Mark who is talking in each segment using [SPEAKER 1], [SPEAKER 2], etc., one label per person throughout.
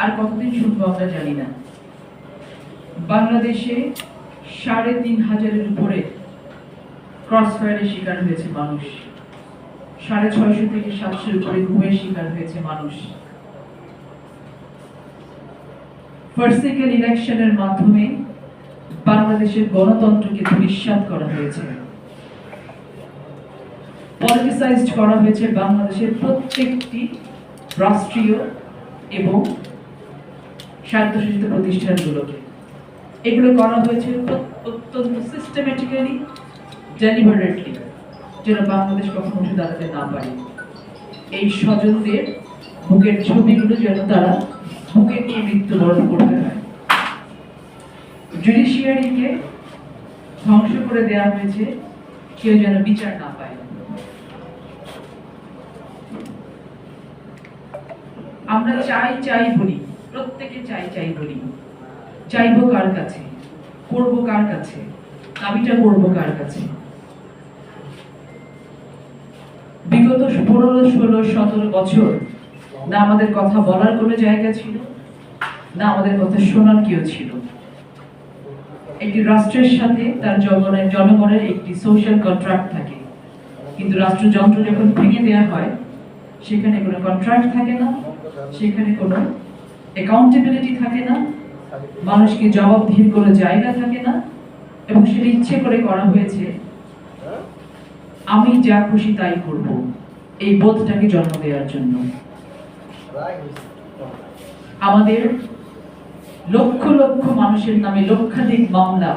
[SPEAKER 1] আর কতদিন শুনব আমরা জানি না। বাংলাদেশে সাড়ে তিন হাজারের উপরে ক্রস ফায়ারের শিকার হয়েছে মানুষ। সাড়ে ছয়শো থেকে সাতশোর উপরে ঘুমের শিকার হয়েছে মানুষ। ফার্সিক্যাল ইলেকশনের মাধ্যমে বাংলাদেশের গণতন্ত্রকে ধূলিসাৎ করা হয়েছে। পলিটিসাইজড করা হয়েছে বাংলাদেশের প্রত্যেকটি রাষ্ট্রীয় এবং স্বায়ত্তশাসিত প্রতিষ্ঠানগুলোকে। এগুলো করা হয়েছে অত্যন্ত সিস্টেমেটিক্যালি ডেলিভারেটলি যেন বাংলাদেশ কখনো উঠে দাঁড়াতে না পারে। এই স্বজনদের বুকের ছবিগুলো যেন তারা বুকে নিয়ে মৃত্যুবরণ করতে হয় জুডিশিয়ারিকে ধ্বংস করে দেওয়া হয়েছে, কেউ যেন বিচার না পায়। আমরা চাই চাই বলি প্রত্যেকে চাই চাই বলি। চাইব কার কাছে? করব কার কাছে? দাবিটা করব কার কাছে? বিগত পনেরো, ষোলো, সতেরো বছর না আমাদের কথা বলার কোনো জায়গা ছিল? না আমাদের কথা শোনার কেউ ছিল? একটি রাষ্ট্রের সাথে তার জনগণের জনগণের একটি সোশ্যাল কন্ট্রাক্ট থাকে। কিন্তু রাষ্ট্রযন্ত্র যখন ভেঙে দেওয়া হয়, সেখানে কোনো কন্ট্রাক্ট থাকে না, সেখানে কোনো অ্যাকাউন্টেবিলিটি থাকে না। মানুষকে জবাবদিহির কোনো জায়গা থাকে না এবং সেটা ইচ্ছে করে করা হয়েছে। আমি যা খুশি তাই করব। এই বোধটাকে জন্ম দেওয়ার জন্য। আমাদের লক্ষ লক্ষ মানুষের নামে লক্ষাধিক মামলা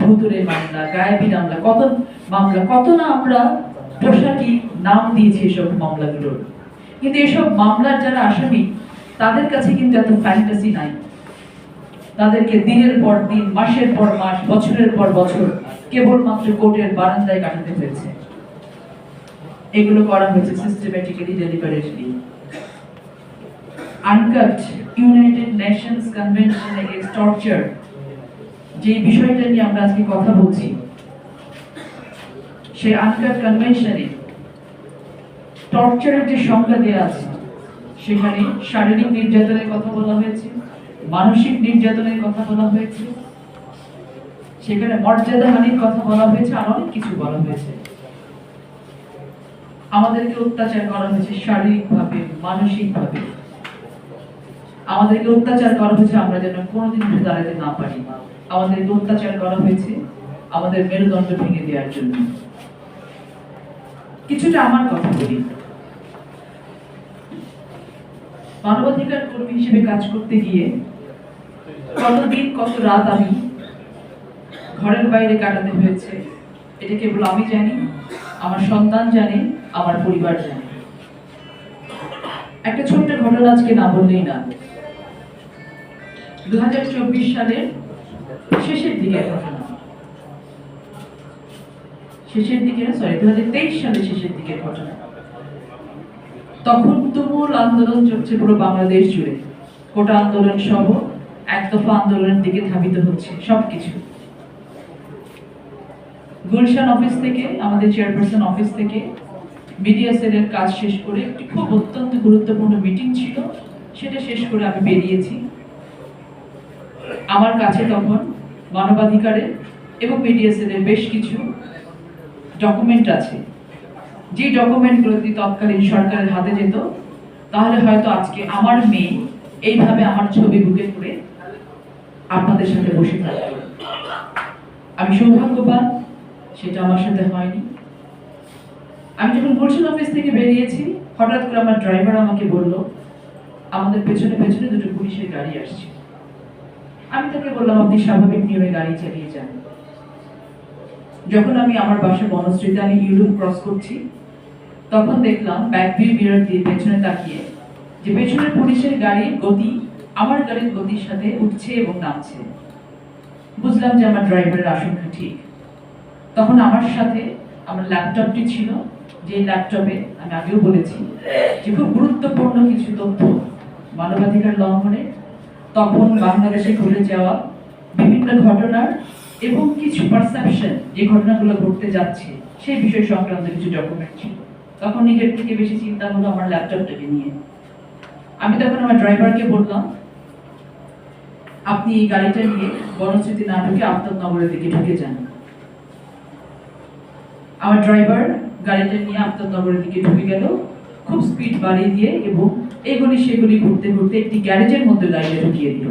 [SPEAKER 1] ভুতুরে মামলা, গায়েবী মামলা, কত মামলা, কত না আমরা পোশাকি নাম দিয়েছি এসব মামলাগুলোর। কিন্তু এসব মামলার যারা আসামি তাদের কাছে কিন্তু এত ফ্যান্টাসি নাই। তাদেরকে দিনের পর দিন, মাসের পর মাস, বছরের পর বছর কেবলমাত্র কোর্টের বারান্দায় কাটাতে হয়েছে। এগুলো করা হয়েছে systematically deliberately UNCAT United Nations Convention against torture যে বিষয়টা নিয়ে আমরা আজকে কথা বলছি, সেই আনকাট কনভেনশনে টর্চারের যে সংজ্ঞা দেওয়া আছে সেখানে শারীরিক নির্যাতনের কথা বলা হয়েছে, মানসিক নির্যাতনের কথা বলা হয়েছে, সেখানে মর্যাদাহানির কথা বলা হয়েছে, আর অনেক কিছু বলা হয়েছে। আমাদেরকে অত্যাচার করা হয়েছে শারীরিকভাবে, মানসিকভাবে। আমাদেরকে অত্যাচার করা হয়েছে, আমরা যেন কোনোদিন উঠে দাঁড়াতে না পারি। আমাদেরকে অত্যাচার করা হয়েছে, আমাদের মেরুদণ্ড ভেঙে দেওয়ার জন্য। কিছুটা আমার কথা বলি। মানবাধিকার কর্মী হিসেবে কাজ করতে গিয়ে কতদিন, কত রাত আমি ঘরের বাইরে কাটাতে হয়েছে, এটা কেবল আমি জানি, আমার সন্তান জানে, আমার পরিবার জানে। একটা ছোট্ট ঘটনা আজকে না বললেই না। দু হাজার চব্বিশ সালের শেষের দিকে ঘটনা। শেষের দিকে সরি দু সালের শেষের দিকে ঘটনা। তখন তুমুল আন্দোলন চলছে পুরো বাংলাদেশ জুড়ে। কোটা আন্দোলন সহ এক দফা আন্দোলনের দিকে ধাবিত হচ্ছে সবকিছু। গুলশান অফিস থেকে, আমাদের চেয়ারপারসন অফিস থেকে মিডিয়া সেলের কাজ শেষ করে একটি খুব অত্যন্ত গুরুত্বপূর্ণ মিটিং ছিল, সেটা শেষ করে আমি বেরিয়েছি। আমার কাছে তখন মানবাধিকারের এবং মিডিয়া সেলের বেশ কিছু ডকুমেন্ট আছে। যে ডকুমেন্টগুলো যদি তৎকালীন সরকারের হাতে যেত, তাহলে হয়তো আজকে আমার মেয়ে এইভাবে আমার ছবি বুকে করে আপনাদের সাথে বসে থাকতো। আমি সৌভাগ্যবান, সেটা আমার সাথে হয়নি। আমি যখন গুলশান অফিস থেকে বেরিয়েছি, হঠাৎ করে আমার ড্রাইভার আমাকে বলল, আমাদের পেছনে পেছনে দুটো পুলিশের গাড়ি আসছে। আমি তাকে বললাম, আপনি স্বাভাবিক নিয়মে গাড়ি চালিয়ে যান। যখন আমি আমার বাসা বনশ্রীতে আমি ইউরোপ ক্রস করছি তখন দেখলাম ব্যাক ভিউ মিরর দিয়ে পেছনে তাকিয়ে, যে পেছনের পুলিশের গাড়ির গতি আমার গাড়ির গতির সাথে উঠছে এবং নামছে। বুঝলাম যে আমার ড্রাইভারের আশঙ্কা ঠিক। তখন আমার সাথে আমার ল্যাপটপটি ছিল যে ল্যাপটপে আমি আগেও বলেছি যে খুব গুরুত্বপূর্ণ কিছু তথ্য মানবাধিকার লঙ্ঘনে, তখন বাংলাদেশে ঘটে যাওয়া বিভিন্ন ঘটনার এবং কিছু পারসেপশন যে ঘটনাগুলো ঘটতে যাচ্ছে, সেই বিষয় সংক্রান্ত কিছু ডকুমেন্ট ছিল। তখন নিজের থেকে বেশি চিন্তা হলো আমার ল্যাপটপটাকে নিয়ে। আমি তখন আমার ড্রাইভারকে বললাম, আপনি এই গাড়িটা নিয়ে বনস্মৃতি না ঢুকে আফতাবনগরের দিকে ঢুকে যান। আমার ড্রাইভার গাড়িটা নিয়ে আফতাবনগরের দিকে ঢুকে গেল। খুব স্পিড বাড়িয়ে দিয়ে এবং এগুলি সেগুলি ঘুরতে ঘুরতে একটি গ্যারেজের মধ্যে গাড়িটা ঢুকিয়ে দিল।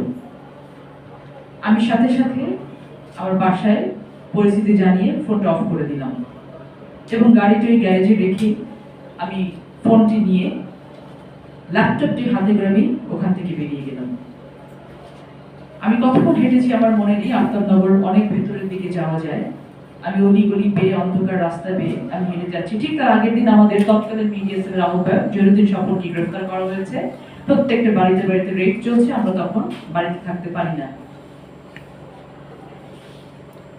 [SPEAKER 1] আমি সাথে সাথে আমার বাসায় পরিস্থিতি জানিয়ে ফোনটা অফ করে দিলাম এবং গাড়িটি ওই গ্যারেজে রেখে আমি ফোনটি নিয়ে ল্যাপটপটি হাতে করে আমি ওখান থেকে বেরিয়ে গেলাম। আমি কতক্ষণ হেঁটেছি আমার মনে নেই, আফতাবনগর অনেক ভেতরের দিকে যাওয়া যায়। আমি অলিগলি পেয়ে, অন্ধকার রাস্তা পেয়ে আমি হেঁটে যাচ্ছি। ঠিক তার আগের দিন আমাদের তৎকালীন মিডিয়া সেলের আহ্বায়ক জহিরুদ্দিন সম্পর্কে গ্রেফতার করা হয়েছে। প্রত্যেকটা বাড়িতে বাড়িতে রেড চলছে, আমরা তখন বাড়িতে থাকতে পারি না।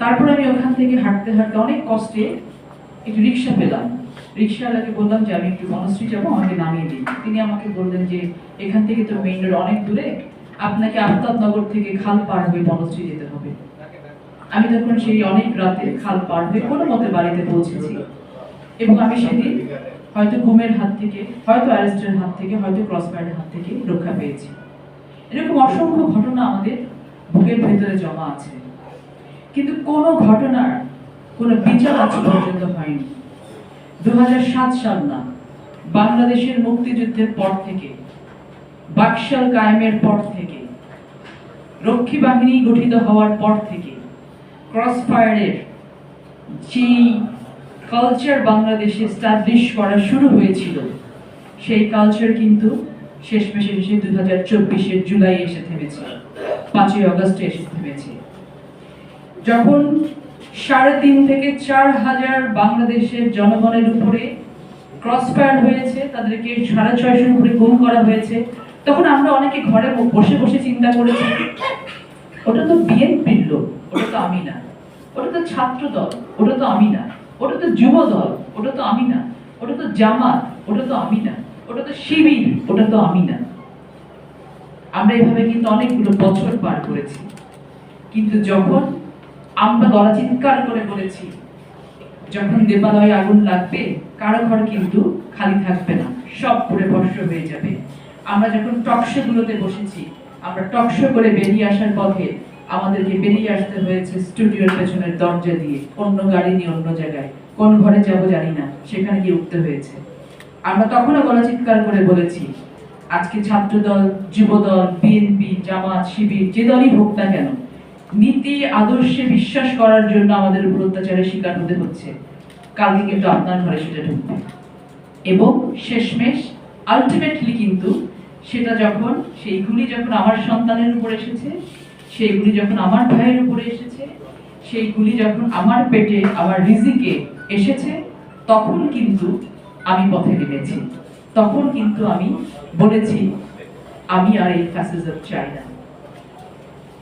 [SPEAKER 1] তারপর আমি ওখান থেকে হাঁটতে হাঁটতে অনেক কষ্টে একটু রিক্সা পেলাম। রিক্সাওয়ালাকে বললাম যে, আমি একটু বনশ্রী যাব, আমাকে নামিয়ে দিন। তিনি আমাকে বললেন যে, এখান থেকে তো মেইন রোড অনেক দূরে, আপনাকে আফতাবনগর থেকে খাল পার হয়ে বনশ্রী যেতে হবে। আমি তখন সেই অনেক রাতে খাল পার হয়ে কোনো মতে বাড়িতে পৌঁছেছি। এবং আমি সেদিন হয়তো ঘুমের হাত থেকে, হয়তো অ্যারেস্টের হাত থেকে, হয়তো ক্রসফায়ারের হাত থেকে রক্ষা পেয়েছি। এরকম অসংখ্য ঘটনা আমাদের বুকের ভেতরে জমা আছে। কিন্তু কোনো ঘটনার কোনো বিচার আজ পর্যন্ত হয়নি। দু সাল না, বাংলাদেশের মুক্তিযুদ্ধের পর থেকে, বাকশাল কায়েমের পর থেকে, রক্ষী বাহিনী গঠিত হওয়ার পর থেকে ক্রস ফায়ারের যেই কালচার বাংলাদেশে স্টাবলিশ করা শুরু হয়েছিল, সেই কালচার কিন্তু শেষমেশে এসে দুই হাজার চব্বিশের জুলাই এসে থেমেছে, পাঁচই অগস্টে এসে থেমেছে। যখন সাড়ে তিন থেকে চার হাজার বাংলাদেশের জনগণের উপরে ক্রসফায়ার হয়েছে তাদেরকে সাড়ে ছয়শোর উপরে গুম করা হয়েছে তখন আমরা অনেকে ঘরে বসে বসে চিন্তা করেছি ওটা তো বিএনপির লোক ওটা তো আমি না ওটা তো ছাত্র দল ওটা তো আমি না ওটা তো যুব দল ওটা তো আমি না ওটা তো জামাত ওটা তো আমি না ওটা তো শিবির ওটা তো আমি না আমরা এভাবে কিন্তু অনেকগুলো বছর পার করেছি কিন্তু যখন আমরা গলা চিৎকার করে বলেছি, যখন দেবালয়ে আগুন লাগবে, কারও ঘর কিন্তু খালি থাকবে না, সব পুড়ে ভস্ম হয়ে যাবে। আমরা যখন টকশো গুলোতে বসেছি, আমরা টকশো করে বেরিয়ে আসার পথে আমাদেরকে বেরিয়ে আসতে হয়েছে স্টুডিওর পেছনের দরজা দিয়ে, অন্য গাড়ি নিয়ে অন্য জায়গায়। কোন ঘরে যাব জানি না, সেখানে গিয়ে উঠতে হয়েছে। আমরা তখনও গলা চিৎকার করে বলেছি, আজকে ছাত্রদল, যুবদল, বিএনপি, জামাত, শিবির, যে দলই হোক না কেন নীতি, আদর্শে বিশ্বাস করার জন্য আমাদের উপর অত্যাচারের শিকার হতে হচ্ছে। কালকে কিন্তু আপনার ঘরে সেটা ঢুকবে। এবং শেষমেশ আলটিমেটলি কিন্তু সেটা যখন সেইগুলি যখন আমার সন্তানের উপর এসেছে সেইগুলি যখন আমার ভাইয়ের উপরে এসেছে সেইগুলি যখন আমার পেটে, আমার রিজিকে এসেছে, তখন কিন্তু আমি পথে নেমেছি। তখন কিন্তু আমি বলেছি, আমি আর এই ফ্যাসিজম চাই না।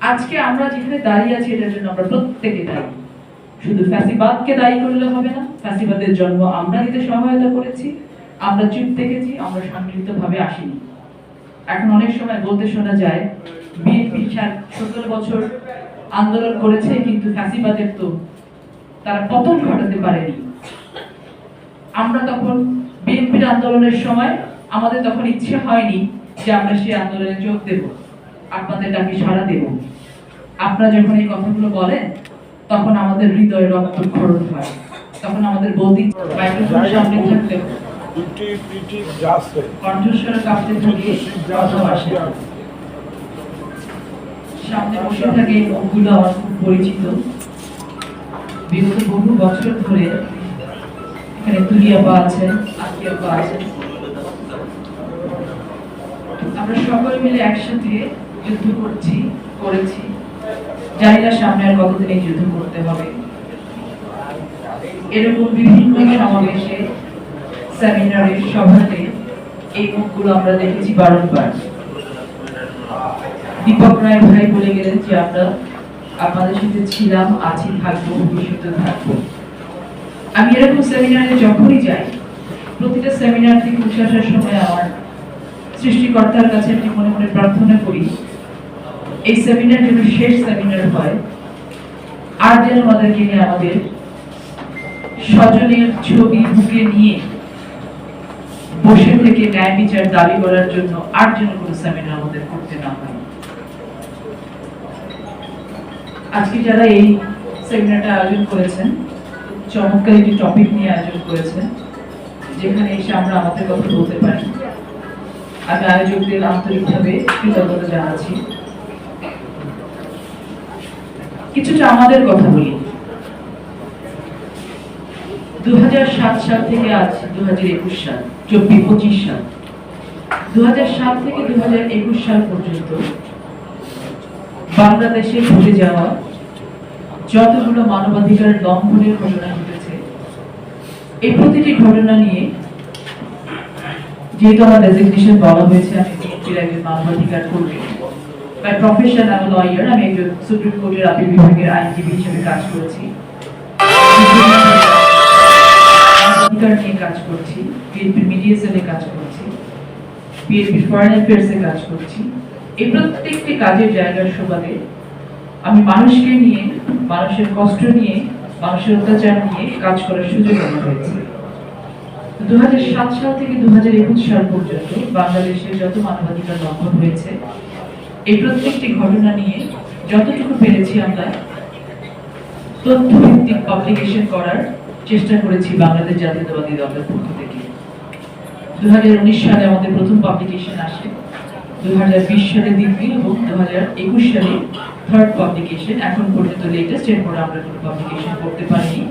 [SPEAKER 1] আজকে আমরা যেখানে দাঁড়িয়ে আছি, এটার জন্য আমরা প্রত্যেকে দায়ী। শুধু ফ্যাসিবাদকে দায়ী করলে হবে না, ফ্যাসিবাদের জন্ম আমরা দিতে সহায়তা করেছি, আমরা চুপ থেকেছি, আমরা শান্তিযুতভাবে আসিনি। এখন অনেক সময় বলতে শোনা যায়, বিএনপি সতেরো বছর আন্দোলন করেছে, কিন্তু ফ্যাসিবাদের তো তারা পতন ঘটাতে পারেনি। আমরা তখন বিএনপির আন্দোলনের সময় আমাদের তখন ইচ্ছে হয়নি যে আমরা সেই আন্দোলনে যোগ দেব। আপনাদের ডাকে সাড়া দেব। আপনারা যখন এই কথাগুলো বলেন তখন আমাদের হৃদয়ে রক্তক্ষরণ হয়। তখন আমাদের বলতে মাইক্রোফোন সামনে থাকলেও
[SPEAKER 2] পিটি পিটি
[SPEAKER 1] কণ্ঠস্বর কাঁপতে থাকে আসে। সামনে বসে থাকে এই মুখগুলো আমার খুব পরিচিত। বিগত বহু বছর ধরে এখানে আছেন আছেন আমরা সকলে মিলে একসাথে যুদ্ধ করছি, করেছি। জানি না সামনে আর কতদিন এই যুদ্ধ করতে হবে। এরকম বিভিন্ন সমাবেশে, সেমিনারে, সভাতে এই মুখগুলো আমরা দেখেছি বারংবার। দীপক রায় ভাই বলে গেলেন যে আমরা আপনাদের সাথে ছিলাম, আছি, থাকব, ভবিষ্যতে থাকব। আমি এরকম সেমিনারে যখনই যাই, প্রতিটা সেমিনার থেকে উঠে আসার সময় আমার সৃষ্টিকর্তার কাছে আমি মনে মনে প্রার্থনা করি এই সেমিনার যেন শেষ সেমিনার হয় আর যেন আমাদেরকে নিয়ে আমাদের স্বজনের ছবি বুকে নিয়ে বসে থেকে ন্যায় বিচার দাবি করার জন্য আর যেন কোনো সেমিনার আমাদের করতে না হয়। আজকে যারা এই সেমিনারটা আয়োজন করেছেন, চমৎকার একটি টপিক নিয়ে আয়োজন করেছেন, যেখানে এসে আমরা আমাদের কথা বলতে পারি। আমি আয়োজকদের আন্তরিকভাবে কৃতজ্ঞতা জানাচ্ছি। কিছুটা আমাদের কথা বলি। দু সাল থেকে আজ দু সাল, চব্বিশ, পঁচিশ সাল। দু সাল থেকে দু সাল পর্যন্ত বাংলাদেশে যাওয়া যতগুলো মানবাধিকার লঙ্ঘনের ঘটনা ঘটেছে, এই প্রতিটি ঘটনা নিয়ে যেহেতু আমার ডেজিগনেশন বলা হয়েছে, আমি একজন মানবাধিকার কর্মী। বাই প্রফেশন আমি লয়ার আমি একজন সুপ্রিম কোর্টের আপিল বিভাগের আইনজীবী হিসেবে কাজ করেছি। কাজ করছি বিএনপির মিডিয়া কাজ করছি বিএনপির ফরেন অ্যাফেয়ার্সে কাজ করছি। এই প্রত্যেকটি কাজের জায়গার সুবাদে আমি মানুষকে নিয়ে, মানুষের কষ্ট নিয়ে, মানুষের অত্যাচার নিয়ে কাজ করার সুযোগ আমার হয়েছে দু হাজার সাত সাল থেকে দু হাজার একুশ সাল পর্যন্ত বাংলাদেশে যত মানবাধিকার লঙ্ঘন হয়েছে এই প্রত্যেকটি ঘটনা নিয়ে যতটুকু পেরেছি আমরা, তথ্যভিত্তিক পাবলিকেশন করার চেষ্টা করেছি বাংলাদেশ জাতীয়তাবাদী দলের পক্ষ থেকে। দু হাজার উনিশ সালে আমাদের প্রথম পাবলিকেশন আসে। দু হাজার বিশ সালে দ্বিতীয় এবং দু হাজার একুশ সালে থার্ড পাবলিকেশন এখন পর্যন্ত লেটেস্ট এরপরে আমরা কোনো পাবলিকেশন করতে পারিনি।